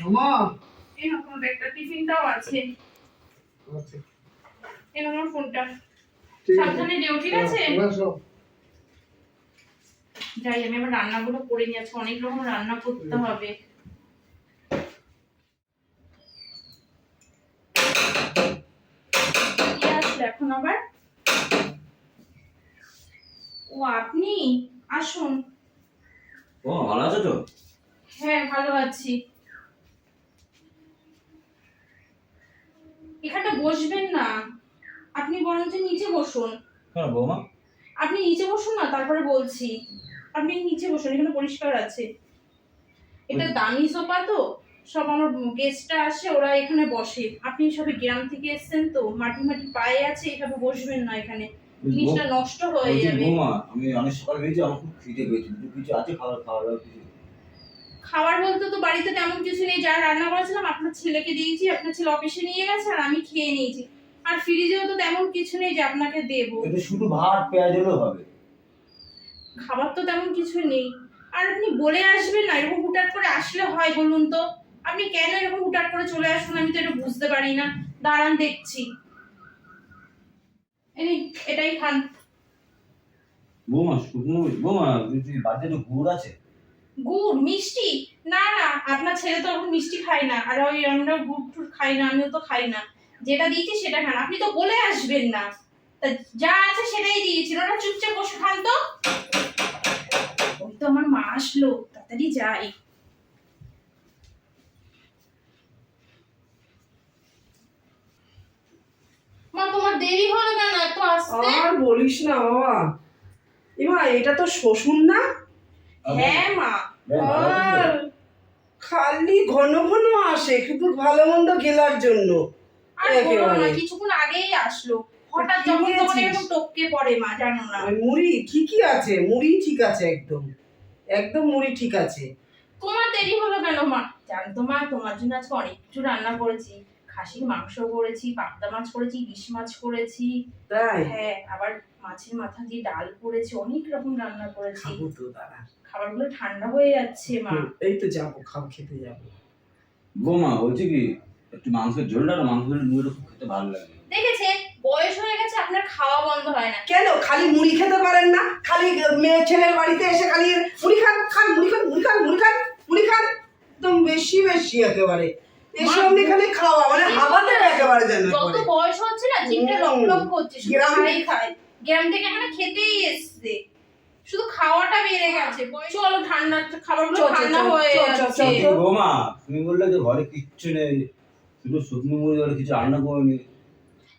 মামা এই একটা টিফিনটাও আছে। আচ্ছা। এই আমার ফোনটা সাবধানে যেও ঠিক আছে? যাই আমি আবার রান্নাগুলো করে নিয়ে আজকে অনেক রকম রান্না করতে হবে। এখন আবার? ও আপনি? আসুন। ও ভালো আছো তো? হ্যাঁ ভালো আছি। এখানটা বসবেন না। আপনি বরঞ্চ নিচে বসুন। কেন বৌমা? আপনি নিচে বসুন না তারপরে বলছি। আপনি নিচে বসুন এখানে পরিষ্কার আছে। এটা দামি সোফা তো সব আমার গেস্টরা আসে ওরা এখানে বসে। আপনি সবে গ্রাম থেকে এসেছেন তো মাটি মাটি পায়ে আছে এভাবে বসবেন না এখানে। জিনিসটা নষ্ট হয়ে যাবে। বৌমা আমি অনেক সকাল হয়েছি আমার খুব খিদে পেয়েছে কিছু আছে খাবার খাওয়া দাওয়া কিছু? খাবার বলতে তো বাড়িতে তেমন কিছু নেই। যা রান্না করেছিলাম আপনার ছেলেকে দিয়েছি আপনার ছেলে অফিসে নিয়ে গেছে আর আমি খেয়ে নিয়েছি। আর ফ্রিজেও তো তেমন কিছু নেই যে আপনাকে দেবো। এটা শুধু ভাত পেঁয়াজ হলেও হবে। খাবার তো তেমন কিছু নেই। আর আপনি বলে আসবেন না এরকম হুটাট করে আসলে হয় বলুন তো। আপনি কেন এরকম হুটাট করে চলে আসুন আমি তো এটা বুঝতে পারি না। দাঁড়ান দেখছি। এই এটাই খান। বৌমা শুকনো বৌমা বাড়িতে তো গুড় আছে। গুড় মিষ্টি? না না আপনার ছেলে তো এখন মিষ্টি খায় না। আর ওই আমরা গুড় টুড় খাই না আমিও তো খাই না। যেটা দিয়েছি সেটা খান। আপনি তো বলে আসবেন না। তা যা আছে সেটাই দিয়েছি ওরা চুপচাপ বসে খান তো। ওই তো আমার মা আসলো। তাড়াতাড়ি যাই। মা তোমার দেরি হলো কেন? এত আসতে? আর বলিস না বাবা। এমা এটা তো শ্বশুর না? হ্যাঁ মা? আর খালি। ঘন ঘন আসে শুধু ভালো মন্দ গেলার জন্য। কিছুক্ষণ আগেই আসলো। হঠাৎ যখন তখন এরকম টপকে পড়ে মা জানো না। মুড়ি ঠিকই আছে মুড়ি ঠিক আছে একদম। একদম মুড়ি ঠিক আছে। তোমার দেরি হলো কেন মা? জানো তো মা তোমার জন্য আজকে অনেক কিছু রান্না করেছি। খাসির মাংস করেছি পাবদা মাছ করেছি ইলিশ মাছ করেছি। হ্যাঁ আবার মাছের মাথা দিয়ে ডাল করেছি অনেক রকম রান্না করেছি। খাব তো দাদা খাবারগুলো ঠান্ডা হয়ে যাচ্ছে মা। এই তো যাব খাও খেতে যাব। বৌমা বলছি কি একটু মাংসের ঝোলটা না মাংসের ঝোলটা খুব খেতে ভালো লাগে। দেখেছে বয়স হয়ে গেছে আপনার খাওয়া বন্ধ হয় না। কেন? খালি মুড়ি খেতে পারেন না? খালি মেয়ে ছেলের বাড়িতে এসে খালি মুড়ি খান খান মুড়ি খান মুড়ি খান মুড়ি খান মুড়ি খান। একদম বেশি বেশি একেবারে। এসব মা- এখানে খাওয়া মানে হাবাতে একেবারে যেন যত বয়স হচ্ছে না জিভটা হুম। লক লক করছে গ্রাম- খায় গ্রাম থেকে এখানে খেতেই বেড়ে গেছে চলো ঠান্ডা চল, ঠান্ডা হয়ে যাচ্ছে। বৌমা তুমি বললে যে ঘরে কিচ্ছু নেই। শুধু শুকনো মুড়ি ধরে কিছু রান্না করিনি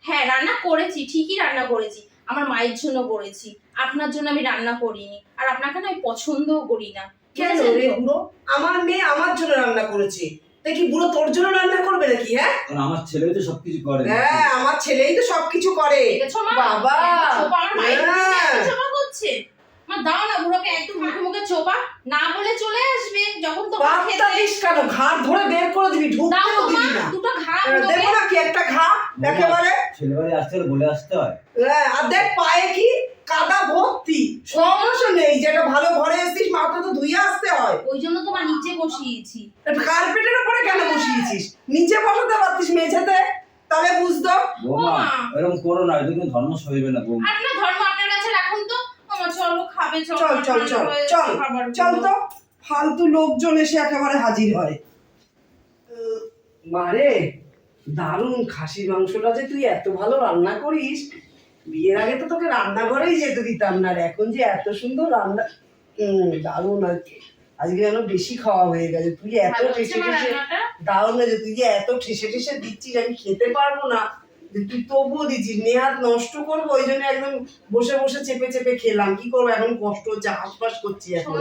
হ্যাঁ রান্না করেছি ঠিকই রান্না করেছি। আমার মায়ের জন্য করেছি। আপনার জন্য আমি রান্না করিনি। আর আপনাকে না আমি পছন্দও করি না। কেন রে বুড়ো? আমার মেয়ে আমার জন্য রান্না করেছে। দেখি বুড়ো তোর জন্য রান্না করবে নাকি হ্যাঁ? আমার ছেলে তো সবকিছু করে। হ্যাঁ আমার ছেলেই তো সবকিছু করে। বাবা। আমার মায়ের হ্যাঁ। করছে। মা দাও না বুড়োকে একটু মুখে মুখে চোপা না বলে চলে আসবে যখন তো বাপটা দিস কেন? ঘাট ধরে বের করে দিবি ঢুকতেও দিবি না? দুটো ঘা এবার দেখো না কি একটা ঘা একেবারে। আসতে বলে আসতে হয়। হ্যাঁ, আর দেখ পায়ে কি কাদা ভর্তি। সমস্যা নেই যেটা ভালো ঘরে এসেছিস মাথা তো ধুয়ে আসতে হয়। ওই জন্য তো মা নিচে বসিয়েছি। কার্পেটের উপরে কেন বসিয়েছিস? নিচে বসাতে পারতিস মেঝেতে? তাহলে বুঝতো। এরকম করো না কিন্তু ধর্ম সইবে না বৌমা। আপনার ধর্ম আপনার কাছে রাখুন তো আমার চলো খাবে চল চল চল চল চল তো। ফালতু লোকজন এসে একেবারে হাজির হয়। মারে দারুণ খাসির মাংসটা যে তুই এত ভালো রান্না করিস। বিয়ের আগে তো তোকে রান্নাঘরেই যেতে দিতাম না এখন যে এত সুন্দর রান্না দারুণ আর কি আজকে যেন বেশি খাওয়া হয়ে গেছে। তুই এত ঠেসে ঠেসে দারুণ হয়েছে। তুই যে এত ঠেসে ঠেসে দিচ্ছিস আমি খেতে পারব না। যে তুই তবুও দিচ্ছিস নেহাত নষ্ট করব ওই জন্য একদম বসে বসে চেপে চেপে খেলাম। কি করব? এখন কষ্ট হচ্ছে হাসপাস করছি এখন।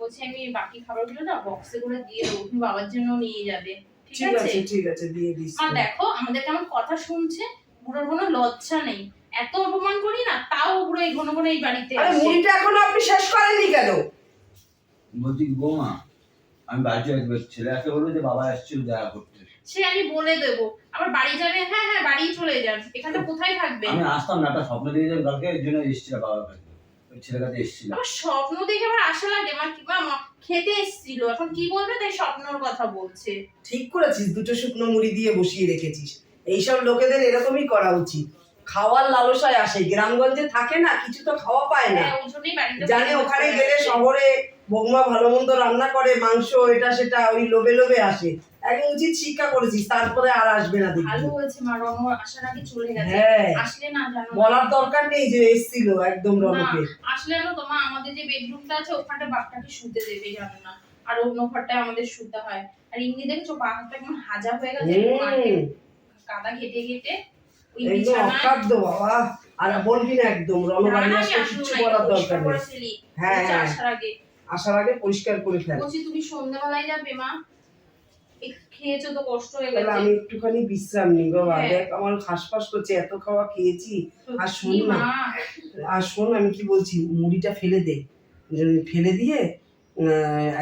বলছি আমি বাকি খাবারগুলো না বক্সে করে দিয়ে দেবো বাবার জন্য নিয়ে যাবে ঠিক আছে? ঠিক আছে দিয়ে দিস মা দেখো আমাদের কেমন কথা শুনছে বুড়োর কোনো লজ্জা নেই। এত অপমান করি না তাও বুড়ো এই ঘন ঘন এই বাড়িতে আরে মুড়িটা এখনও আপনি শেষ করেননি কেন? বলছি বৌমা আমি বাড়িতে আসব ছেলে আসলে বলব যে বাবা আসছিল দেখা করতে। সে আমি বলে দেবো। আবার বাড়ি যাবে হ্যাঁ হ্যাঁ বাড়ি চলে যান। এখানে কোথায় থাকবে? আমি আসতাম না একটা স্বপ্ন দিয়ে যাবেন কালকে এর জন্য এসেছিলাম বাবার কাছে ওই ছেলের কাছে এসেছিলাম আমার স্বপ্ন দেখে আমার আশা লাগে। মা কি খেতে এসেছিল। এখন কি বলবে? তাই স্বপ্নর কথা বলছে। ঠিক করেছিস দুটো শুকনো মুড়ি দিয়ে বসিয়ে রেখেছিস। এইসব লোকেদের এরকমই করা উচিত। খাওয়ার লালসায় আসে। গ্রামগঞ্জে থাকে না কিছু তো খাওয়া পায় না। হ্যাঁ জানে ওখানে গেলে শহরে বৌমা ভালো মন্দ রান্না করে মাংস এটা সেটা ওই লোভে লোভে আসে। একদম উচিত শিক্ষা করেছিস তারপরে আর আসবে না ভালো হয়েছে মা রণ আসার আগে চলে গেছে। হ্যাঁ। আসলে না জানো। বলার দরকার নেই যে এসছিল একদম রণকে আসলে জানো তো মা আমাদের যে বেডরুমটা আছে ওখানটা বাপটাকে শুতে দেবে জানো না। আর অন্য ঘরটায় আমাদের শুতে হয়। আর এমনি দেখছ পা হাতটা কেমন হাজা হয়ে গেছে? কাদা ঘেটে ঘেটে ওই একদম বিছানায় বাবা। আর বলবি না একদম আসলে করার দরকার নেই। হ্যাঁ। আসার আগে। আসার আগে পরিষ্কার করে ফেল। বলছি তুমি সন্ধ্যাবেলায় যাবে মা? খেয়েছো তো কষ্ট হয়ে গেছে। আমি একটুখানি বিশ্রাম নিই বাবা হ্যাঁ। দেখ আমার হাসপাস করছে এত খাওয়া খেয়েছি। আর শোন না। আর শোন আমি কি বলছি মুড়িটা ফেলে দে। ফেলে দিয়ে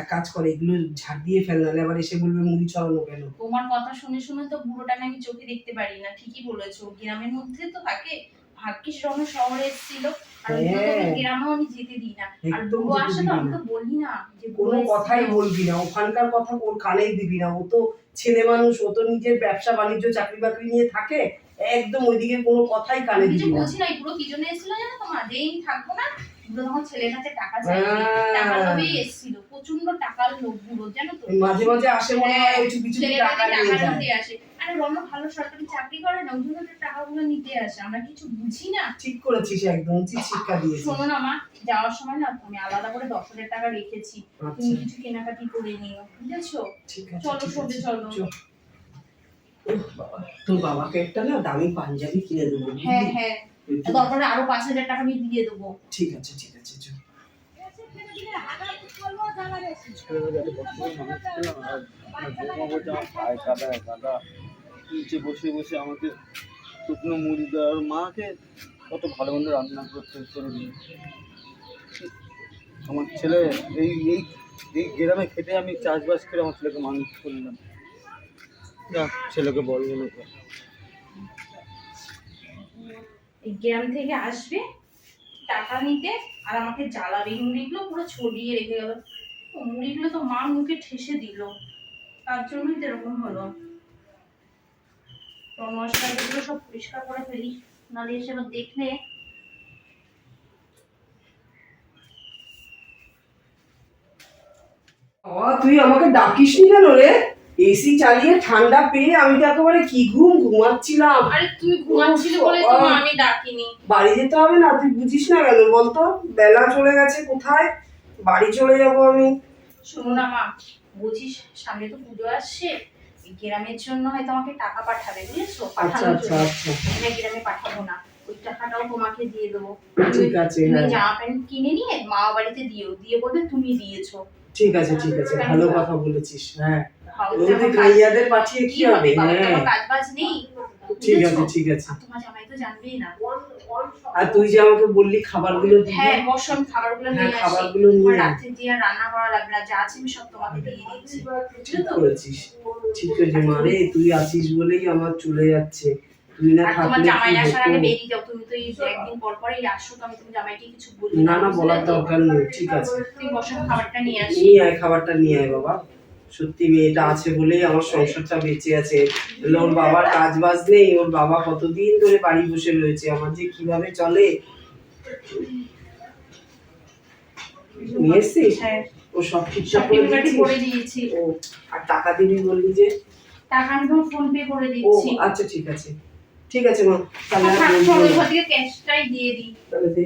এক কাজ করে এগুলো ঝাড় দিয়ে ফেল নাহলে আবার এসে বলবে মুড়ি ছড়ানো কেন? তোমার কথা শুনে শুনে তো বুড়োটাকে আমি চোখে দেখতে পারি না ঠিকই বলেছ। গ্রামের মধ্যে তো থাকে ভাগ্যিস রণ শহরে এসেছিল। আর হ্যাঁ। গ্রামেও আমি যেতে দিই না। আর একদম আসে তো আমি তো বলি না যে কোনো কথাই বলবি না। ওখানকার কথা ওর কানেই দিবি না। ও তো ছেলে মানুষ ও তো নিজের ব্যবসা বাণিজ্য চাকরি বাকরি নিয়ে থাকে। একদম ওইদিকে কোনো কথাই কানে দিবি না। বুঝি না এই কি জন্য এসেছিল জানো তো মা? যেই থাকব না বুড়ো তখন ছেলের কাছে টাকা চাইবে। হ্যাঁ। টাকা লোভেই এসেছিল। প্রচণ্ড টাকার বুড়ো জানো তো। মাঝে মাঝে আসে মনে হয় টাকা নিয়ে আসে। আরে ভালো সরকারি চাকরি করে না? ওই জন্য তো টাকাগুলো নিতে আসে আমরা কিছু বুঝি না ঠিক করেছিস একদম উচিত শিক্ষা দিয়েছিস শোনো না মা যাওয়ার সময় না আমি আলাদা করে দশ হাজার টাকা রেখেছি তুমি আচ্ছা কিছু কেনাকাটি করে নিও বুঝেছ ঠিক চলো আছে। চলো বাবা, তোর বাবাকে একটা না দামি পাঞ্জাবি কিনে দেবো হ্যাঁ হ্যাঁ দরকারে আরও পাঁচ হাজার টাকা আমি দিয়ে দেবো ঠিক আছে ঠিক আছে চল নিচে বসে বসে আমাকে শুকনো মুড়ি দেওয়ার মাকে কত ভালো মন্দ রান্না করতে করে দিই। আমার ছেলে এই এই এই গ্রামে খেটে আমি চাষবাস করে আমার ছেলেকে মানুষ করলাম। ছেলেকে বলব না এই গ্রাম থেকে আসবে, টাকা নিতে, আর আমাকে জ্বালাবে। মুড়িগুলো পুরো ছড়িয়ে রেখে গেল। মুড়িগুলো তো মা মুখে ঠেসে দিল। তার জন্যই তো এরকম হলো। মশলাগুলো সব পরিষ্কার করে ফেলি নাহলে এসে আবার দেখলে। তুই আমাকে ডাকিস নি কেন রে? এসি চালিয়ে ঠান্ডা পেয়ে আমি তো একেবারে কি ঘুম ঘুমাচ্ছিলাম। আরে তুমি ঘুমাচ্ছিলে বলে তো আমি ডাকিনি। বাড়ি যেতে হবে না তুই বুঝিস না কেন? বলতো বেলা চলে গেছে কোথায়? বাড়ি চলে যাব আমি। শোনো না মা বুঝিস সামনে তো পুজো আসছে গ্রামের জন্য হয়তো আমাকে টাকা পাঠাবে বুঝেছ? আচ্ছা পাঠানোর আচ্ছা জন্য। আচ্ছা। গ্রামে পাঠাবো না। ওই টাকাটাও তোমাকে দিয়ে দেবো। ঠিক আছে তুমি হ্যাঁ। জামা প্যান্ট কিনে নিয়ে মা বাড়িতে দিও। দিয়ে বলবে তুমি দিয়েছ। ঠিক আছে ঠিক আছে। ভালো কথা বলেছিস হ্যাঁ। ওদের খাইয়াদের পাঠিয়ে কি কি হবে? হবে? বাবার তো হ্যাঁ। কাজ বাজ নেই? ঠিক আছে ঠিক আছে। তোমার জামাই তো জানবেই না। আর তুই যে আমাকে বললি খাবারগুলো দিবি? হ্যাঁ আমি খাবারগুলো হ্যাঁ নিয়ে আসি। খাবারগুলো নিয়ে দিয়ে রান্না করা লাগবে না যা আছে আমি সব তোমাকে দিয়ে দিচ্ছি। ঠিক করেছিস। ঠিক আছে মা রে তুই আছিস বলেই আমার চলে যাচ্ছে। তুই না থাকলে জামাই আসার আগে বেরিয়ে যাও তুমি তো একদিন পর পরেই আসো তো আমি তুমি জামাইকে কিছু বলি না। না বলার দরকার নেই ঠিক আছে। বসো আমি খাবারটা নিয়ে আসি। নিয়ে আয় খাবারটা নিয়ে আয় বাবা। সত্যি মেয়েটা আছে বলেই আমার সংসারটা বেঁচে আছে। ওর বাবার কাজ বাজ নেই ওর বাবা কতদিন ধরে বাড়ি বসে রয়েছে আমার যে কীভাবে চলে? নিয়ে এসছিস? হ্যাঁ। ও সব ঠিকঠাক করে দিয়েছি। ও আর টাকা দিবি বললি যে? টাকা আমি তোমার ফোন পে করে ও আচ্ছা ঠিক আছে। ঠিক আছে মা তাহলে না। ক্যাশটাই দিয়ে দিই। তাহলে দে।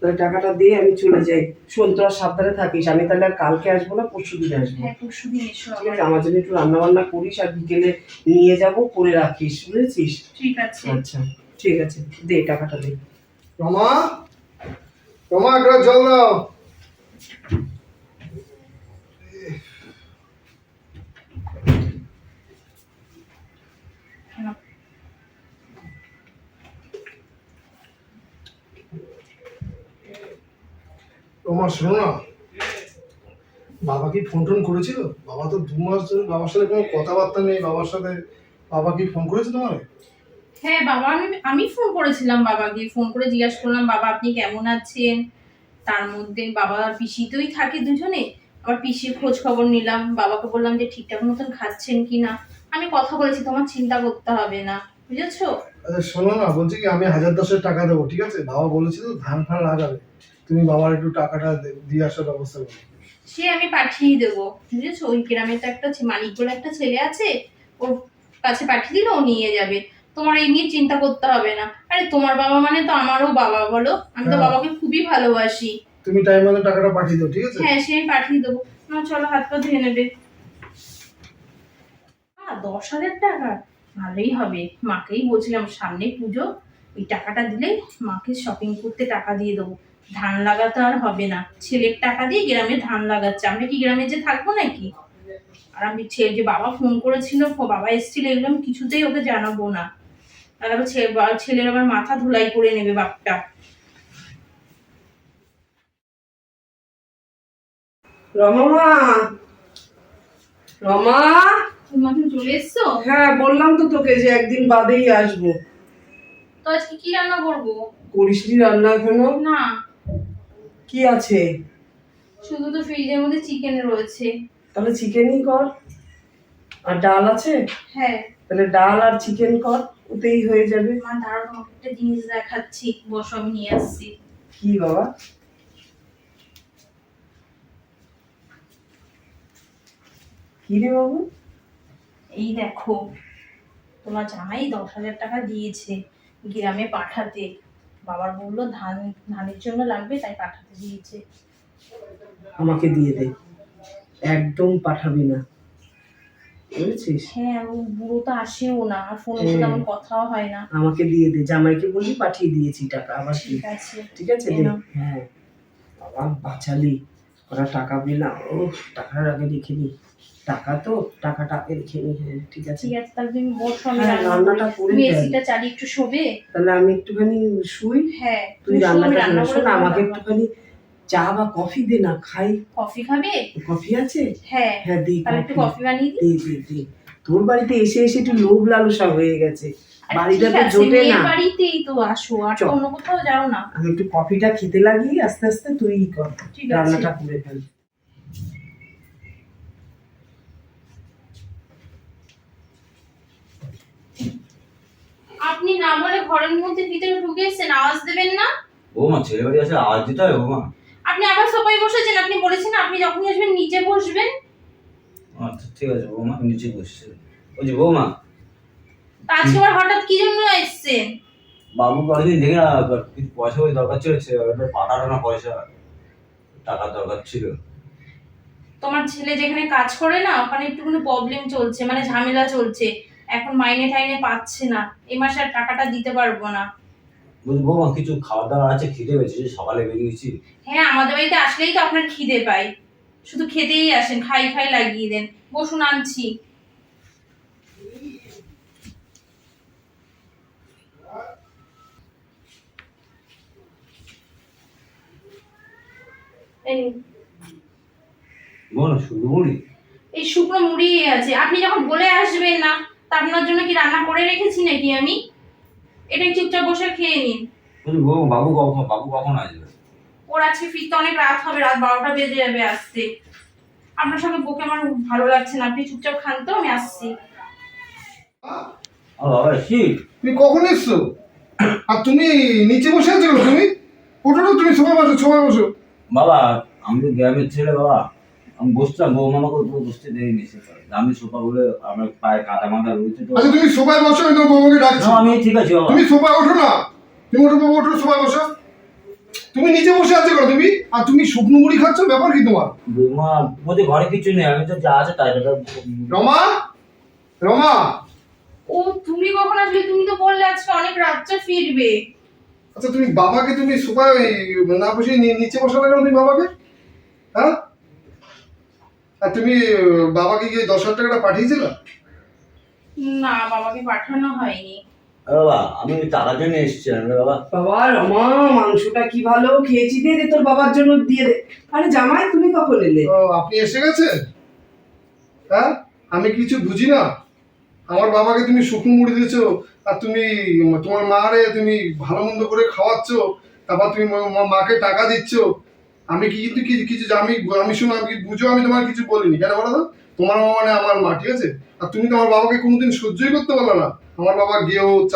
তাহলে টাকাটা দিয়ে আমি চলে যাই। শোন তোরা সাবধানে থাকিস। আমি তাহলে আর কালকে আসব না পরশু দিন আসব। হ্যাঁ পরশু দিন এসো ঠিক আছে আমার জন্য একটু রান্না বান্না করিস আর বিকেলে নিয়ে যাব করে রাখিস বুঝেছিস? ঠিক আছে। আচ্ছা ঠিক আছে দে টাকাটা দে। রমা রমা একটা জল দাও। রমা শোনো না। বাবা কি ফোন টোন করেছিল? বাবা তো দু মাস ধরে বাবার সাথে কোনো কথাবার্তা নেই বাবার সাথে বাবা কি ফোন করেছে তোমার হ্যাঁ বাবা আমি আমি ফোন করেছিলাম বাবাকে। ফোন করে জিজ্ঞাসা করলাম বাবা আপনি কেমন আছেন? তার মধ্যে বাবা আর পিসিতেই থাকে দুজনে। আবার পিসির খোঁজ খবর নিলাম। বাবাকে বললাম যে ঠিকঠাক মতন খাচ্ছেন কি না? আমি কথা বলেছি তোমার চিন্তা করতে হবে না। বুঝেছ? আচ্ছা শোনো না বলছি কি আমি হাজার দশের টাকা দেবো ঠিক আছে? বাবা বলেছিল ধান ফান লাগাবে। তুমি বাবার একটু টাকাটা দিয়ে আসার ব্যবস্থা করো। সে আমি পাঠিয়ে দেবো বুঝেছ ওই গ্রামে তো একটা মালিক বলে একটা ছেলে আছে ওর কাছে পাঠিয়ে দিলে ও নিয়ে যাবে। তোমার এই নিয়ে চিন্তা করতে হবে না। আরে তোমার বাবা মানে তো আমারও বাবা বলো? আমি তো হ্যাঁ। বাবাকে খুবই ভালোবাসি। তুমি টাইম মতো টাকাটা পাঠিয়ে দাও ঠিক আছে? হ্যাঁ সে আমি পাঠিয়ে দেবো। না চলো হাত পা ধুয়ে নেবে। দশ হাজার টাকা? ভালোই হবে। মাকেই বলছিলাম সামনে পুজো। ওই টাকাটা দিলে মাকে শপিং করতে টাকা দিয়ে দেবো। ধান লাগাতে আর হবে না। ছেলের টাকা দিয়ে গ্রামে ধান লাগাচ্ছে। আমরা কি গ্রামে যে থাকব নাকি? আর আমি ছেলে যে বাবা ফোন করেছিল বাবা এসেছিল এগুলো আমি কিছুতেই ওকে জানাব না। আর আবার ছেলে ছেলের আবার মাথা ধুলাই করে নেবে বাপটা। রমা রমা! তোমার তুমি চলে এসছো? হ্যাঁ বললাম তো তোকে যে একদিন বাদেই আসব। তো আজকে কি রান্না করব? করিসনি রান্না এখনও? না। কি আছে? শুধু তো ফ্রিজের মধ্যে চিকেন রয়েছে। তাহলে চিকেনই কর। আর ডাল আছে? হ্যাঁ। তাহলে ডাল আর চিকেন কর ওতেই হয়ে যাবে। মা দাঁড়াও তোমাকে একটা জিনিস দেখাচ্ছি। বসো আমি নিয়ে আসছি। কি বাবা? কি রে বাবু? এই দেখো তোমার জামাই দশ হাজার টাকা দিয়েছে গ্রামে পাঠাতে। বাবার বলল ধান ধানের জন্য লাগবে তাই পাঠাতে দিয়েছে। আমাকে দিয়ে দে। একদম পাঠাবি না। বুঝেছিস? হ্যাঁ বুড়ো তো আসেও না আর ফোনে তো তেমন কথাও হয় না। আমাকে দিয়ে দে। জামাইকে বলি পাঠিয়ে দিয়েছি টাকা আবার ঠিক আছে। ঠিক আছে হ্যাঁ। বাবা বাঁচালি। ওরা টাকা পেলাম ও টাকার আগে রেখে নি। টাকা তো টাকাটা আগে রেখে নি হ্যাঁ ঠিক আছে। ঠিক আছে তাহলে তুমি বসো আমি হ্যাঁ, রান্নাটা করি। তুমি ফেল। এসিটা চালিয়ে একটু শোবে? তাহলে আমি একটুখানি শুই। হ্যাঁ তুই রান্নাটা শোন আমাকে একটুখানি চা বা কফি দে না খাই। কফি খাবে? কফি আছে? হ্যাঁ হ্যাঁ দে তাহলে একটু কফি বানিয়ে দিই। দে দে দে। তোর বাড়িতে এসে এসে একটু লোভ লালসা হয়ে গেছে। বাড়িটা তো জোটে না। বাড়িতেই তো আসো আর অন্য কোথাও যাও না। আমি একটু কফিটা খেতে লাগি আস্তে আস্তে তুই কর রান্নাটা করে ফেল। আপনি না বলে ঘরের মধ্যে ভিতরে ঢুকে এসেছেন আওয়াজ দেবেন না? বৌমা ছেলে বাড়ি আসে আওয়াজ দিতে হয় ও মা। আপনি আবার সোফায় বসেছেন আপনি বলেছেন আপনি যখনই আসবেন নিচে বসবেন। আচ্ছা ঠিক আছে বৌমা আমি নিচে বসছি। বলছি বৌমা তা আজকে আবার হঠাৎ কি জন্য এসেছেন বাবু কয়েকদিন দেখে না কিছু পয়সা ওই দরকার ছিল পাঠালো না পয়সা টাকার দরকার ছিল। তোমার ছেলে যেখানে কাজ করে না ওখানে একটুখানি প্রবলেম চলছে মানে ঝামেলা চলছে। এখন মাইনে টাইনে পাচ্ছে না এই মাসে আর টাকাটা দিতে পারব না। বলছি বৌমা কিছু খাবার দাবার আছে? খিদে পেয়েছে যে সকালে বেরিয়েছি হ্যাঁ আমাদের বাড়িতে আসলেই তো আপনার খিদে পায়। শুধু খেতেই আসেন খাই খাই লাগিয়ে দেন। বসুন আনছি। এই নিন। মুড়ি? এই শুকনো মুড়ি আছে। আপনি যখন বলে আসবেন না তা আপনার জন্য কি রান্না করে রেখেছি নাকি আমি? এটাই চুপচাপ বসে খেয়ে নিন। বাবু কখন বাবু কখন আসবে? ওর আজকে ফিরতে অনেক রাত হবে রাত বারোটা বেজে যাবে আসতে। আপনার সঙ্গে বকে আমার ভালো লাগছে না। আপনি চুপচাপ খান তো আমি আসছি। তুমি কখন এসছো? আর তুমি নিচে বসে আছো তুমি? ওঠো তুমি সবাই বসো সবাই বসো বাবা আমি তো গ্রামের ছেলে বাবা। আমি বসতাম বৌমা আমাকে তো বসতে দেয়নি সে আমি সোফা বলে আমার পায়ে কাদা মাদা রয়েছে তো। আচ্ছা তুমি সবাই বসো আমি বাবাকে ডাকছি। আমি ঠিক আছে বাবা। তুমি সবাই ওঠো না। তুমি ওঠো বাবা ওঠো সবাই বসো। তুমি নিচে বসে আছো কেন তুমি? আর তুমি শুকনো মুড়ি খাচ্ছ? ব্যাপার কি তোমার? বৌমা বলছে ঘরে কিছু নেই আমি তো যা আছে তাই রমা? রমা? ও তুমি কখন আসবে তুমি তো বললে আজকে অনেক রাত্রে ফিরবে। আচ্ছা তুমি বাবাকে তুমি সবাই না বসে নিচে বসালে কেন তুমি বাবাকে? হ্যাঁ? আর তুমি বাবাকে গিয়ে দশ হাজার টাকাটা পাঠিয়েছিলে? না বাবাকে পাঠানো হয়নি। বাবা আমি টাকার জন্য এসেছি বাবা। বাবা রমা মাংসটা কি ভালো? খেয়েছি দে দে তোর বাবার জন্য দিয়ে দে। আরে জামাই তুমি কখন এলে? ও আপনি এসে গেছেন? হ্যাঁ? আমি কিছু বুঝি না। আমার বাবাকে তুমি শুকনো মুড়ি দিয়েছ, আর তুমি, তোমার মা মারে তুমি ভালো মন্দ করে খাওয়াচ্ছ, তারপর তুমি মাকে টাকা দিচ্ছ। আমি কি কিন্তু কিছু আমি আমি শুনো, আমি বুঝো, আমি তোমার কিছু বলিনি। কেন বলো তো? তোমার মা মানে আমার মা, ঠিক আছে? আর তুমি তো আমার বাবাকে কোনোদিন সহ্যই করতে পারল না। আমার বাবা গিয়েও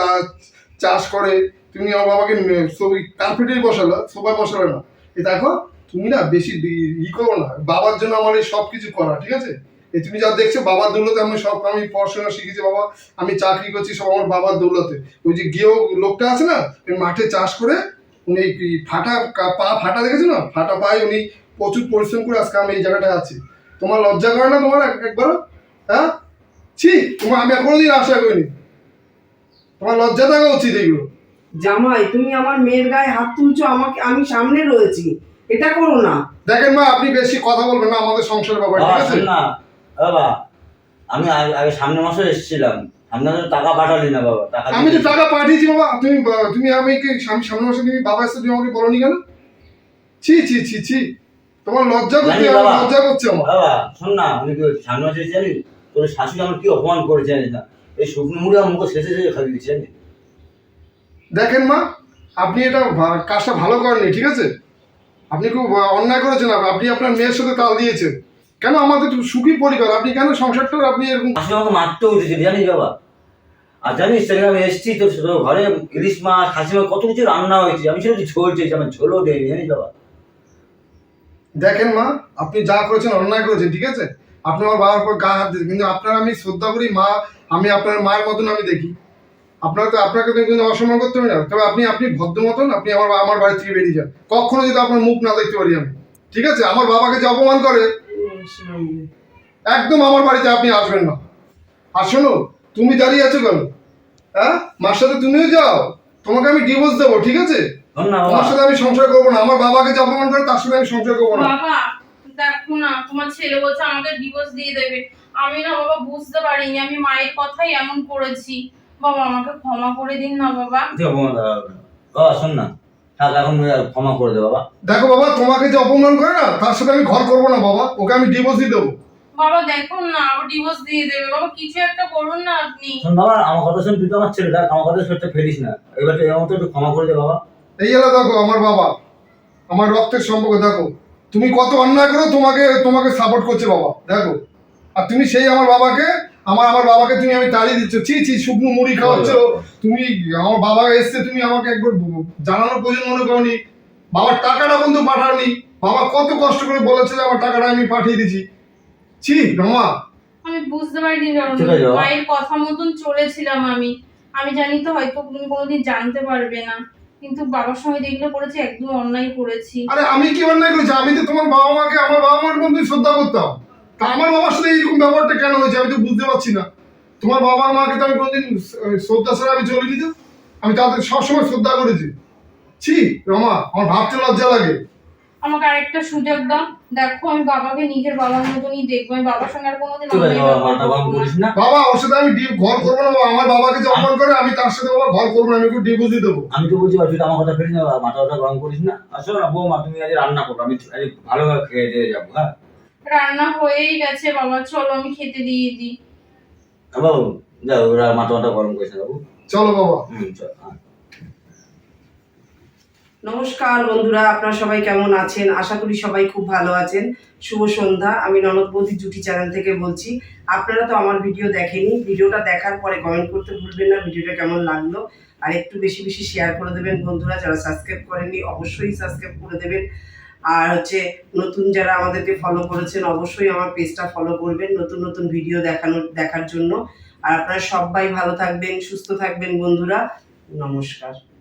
চাষ করে, তুমি আমার বাবাকে সবই কার্পেটেই বসালো সবাই বসালে না। এ দেখো, তুমি না বেশি ই- করো না। বাবার জন্য আমার এই সব কিছু করা, ঠিক আছে? তুমি যা দেখছ বাবার দৌলতে আমি সব আমি পড়াশোনা শিখেছি বাবা আমি চাকরি করছি সব আমার বাবার দৌলতে। ওই যে গিয়েও লোকটা আছে না ওই মাঠে চাষ করে উনি ফাটা পা ফাটা দেখেছ না? ফাটা পায়ে উনি প্রচুর পরিশ্রম করে আজকে আমি এই জায়গাটায় আছি। তোমার লজ্জা করে না তোমার এক- একবার হ্যাঁ? ছি তোমার আমি আর কোনোদিন আশা করিনি। তোমার লজ্জা থাকা উচিত এগুলো। জামাই তুমি আমার মেয়ের গায়ে হাত তুলছো আমাকে আমি সামনে রয়েছি। এটা করো না। দেখেন মা আপনি বেশি কথা বলবেন না আমাদের সংসারের ব্যাপারে ঠিক আছে? না। বাবা আমি আগে- সামনের মাসে এসেছিলাম। সামনে মাসে টাকা পাঠালি না বাবা টাকা আমি তো টাকা পাঠিয়েছি বাবা তুমি তুমি আমি কি সামনের মাসে তুমি বাবা এসে তুমি আমাকে বলনি কেন? ছি ছি ছি ছি তোমার লজ্জা করছে জানি। লজ্জা করছে আমার। বাবা শোন না আমি কি সামনে মাসে জানিস তোর শাশুড়ি আমার কি অপমান করেছে জানিস না। এই শুকনো মুড়ি আমার মুখে শেষে শেষে খাবি দিচ্ছে দেখেন মা আপনি এটা কাজটা ভালো করেননি ঠিক আছে? আপনি খুব অন্যায় করেছেন আপনি আপনার মেয়ের সাথে তাল দিয়েছেন। কেন আমাদের সুখী পরিবার? আপনি কেন সংসারটা আপনি এরকম আমাকে মারতে উঠেছে জানিস বাবা। আর জানিস সেদিন আমি এসেছি তোর ঘরে ইলিশ মাছ খাসি মাছ কত কিছু রান্না হয়েছে। আমি সেটা ঝোল চেয়েছি আমার ঝোলও দেয়নি জানিস বাবা। দেখেন মা আপনি যা করেছেন অন্যায় করেছেন ঠিক আছে? আপনি আমার বাবার উপর গা হাত দিয়েছেন কিন্তু আপনার আমি শ্রদ্ধা করি মা আমি আপনার মায়ের মতন আমি দেখি। আপনার তো আপনাকে তো কিন্তু অসম্মান করতে হবে না। তবে আপনি আপনি ভদ্র মতন আপনি আমার আমার বাড়ি থেকে বেরিয়ে যান। কখনো যদি আপনার মুখ না দেখতে পারি আমি। ঠিক আছে? আমার বাবাকে যে অপমান করে একদম আমার বাড়িতে আপনি আসবেন না। আর শোনো তুমি দাঁড়িয়ে আছো কেন? হ্যাঁ? মার সাথে তুমিও যাও। তোমাকে আমি ডিভোর্স দেবো ঠিক আছে? তোমার সাথে আমি সংসার করব না। আমার বাবাকে যে অপমান করে তার সাথে আমি সংসার করব না। বাবা দেখো না তোমার ছেলে বলছে আমাকে ডিভোর্স দিয়ে দেবে। আমি না বাবা বুঝতে পারিনি আমি মায়ের কথাই এমন করেছি। বাবা আমাকে ক্ষমা করে দিন না বাবা। অপমান করা হবে? বাবা শোন না। থাক এখন ক্ষমা করে দে বাবা। দেখো বাবা তোমাকে যে অপমান করে না তার সাথে আমি ঘর করব না বাবা ওকে আমি ডিভোর্স দিয়ে দেবো। বাবা দেখুন না ডিভোর্স দিয়ে দেবে। বাবা কিছু একটা করুন না আপনি। শোন বাবা আমার কথা শোন তুই তো আমার ছেলে দেখ আমার কথা সত্যি ফেলিস না। এবার একটু ক্ষমা করে দে বাবা। এই এলা দেখো আমার বাবা আমার রক্তের সম্পর্ক দেখো। তুমি কত অন্যায় করো তোমাকে তোমাকে সাপোর্ট করছে বাবা দেখো। আর তুমি সেই আমার বাবাকে আমার আমার বাবাকে তুমি আমি তাড়িয়ে দিচ্ছ। ছি ছি শুকনো মুড়ি খাওয়াচ্ছ। তুমি আমার বাবা এসছে তুমি আমাকে একবার জানানোর প্রয়োজন মনে করনি। বাবার টাকাটা বন্ধু পাঠাওনি বাবা কত কষ্ট করে বলেছিল আমার টাকাটা আমি পাঠিয়ে দিচ্ছি ছি রমা। আমি বুঝতে পারিনি মায়ের কথা মতন চলেছিলাম আমি। আমি জানি তো হয়তো তুমি কোনোদিন জানতে পারবে না। কিন্তু বাবার সঙ্গে যেগুলো করেছি একদম অন্যায় করেছি। আরে আমি কি অন্যায় করেছি? আমি তো তোমার বাবা মাকে আমার বাবা মার বন্ধু শ্রদ্ধা করতাম। তা আমার বাবার সাথে এইরকম ব্যাপারটা কেন হয়েছে আমি তো বুঝতে পারছি না। তোমার বাবা মাকে তো আমি কোনোদিন শ্রদ্ধা ছাড়া আমি চলিনি তো। আমি তাদের সবসময় শ্রদ্ধা করেছি। ছি রমা আমার ভাবতে লজ্জা লাগে। আমাকে আরেকটা সুযোগ দাও। দেখো আমি বাবাকে নিজের বাবার মতনই দেখব। আমি বাবার সঙ্গে আর কোনোদিন বাবা ওর সাথে আমি ডিপ ঘর করব না আমার বাবাকে যে অপমান করে আমি তার সাথে বাবা ঘর করব না আমি একটু ডিভোর্সই দেবো। আমি তো বলছি বাবা, আমার কথা ফেলিস না মাথা মাথা গরম করিস না। আসো না বৌমা তুমি আজ রান্না করো আমি আজ ভালোভাবে খেয়ে দিয়ে যাব হ্যাঁ? রান্না হয়েই গেছে বাবা চলো আমি খেতে দিয়ে দিই। বাবু যাও ওরা মাথা মাথা গরম করিস না বাবু। চলো বাবা। হুম চল নমস্কার বন্ধুরা আপনারা সবাই কেমন আছেন? আশা করি সবাই খুব ভালো আছেন। শুভ সন্ধ্যা আমি ননদ বৌদি জুটি চ্যানেল থেকে বলছি। আপনারা তো আমার ভিডিও দেখেনি ভিডিওটা দেখার পরে কমেন্ট করতে ভুলবেন না ভিডিওটা কেমন লাগল আর একটু বেশি বেশি শেয়ার করে দেবেন। বন্ধুরা যারা সাবস্ক্রাইব করেননি অবশ্যই সাবস্ক্রাইব করে দেবেন। আর হচ্ছে নতুন যারা আমাদেরকে ফলো করেছেন, অবশ্যই আমার পেজটা ফলো করবেন নতুন নতুন ভিডিও দেখানোর দেখার জন্য। আর আপনারা সবাই ভালো থাকবেন, সুস্থ থাকবেন বন্ধুরা। নমস্কার।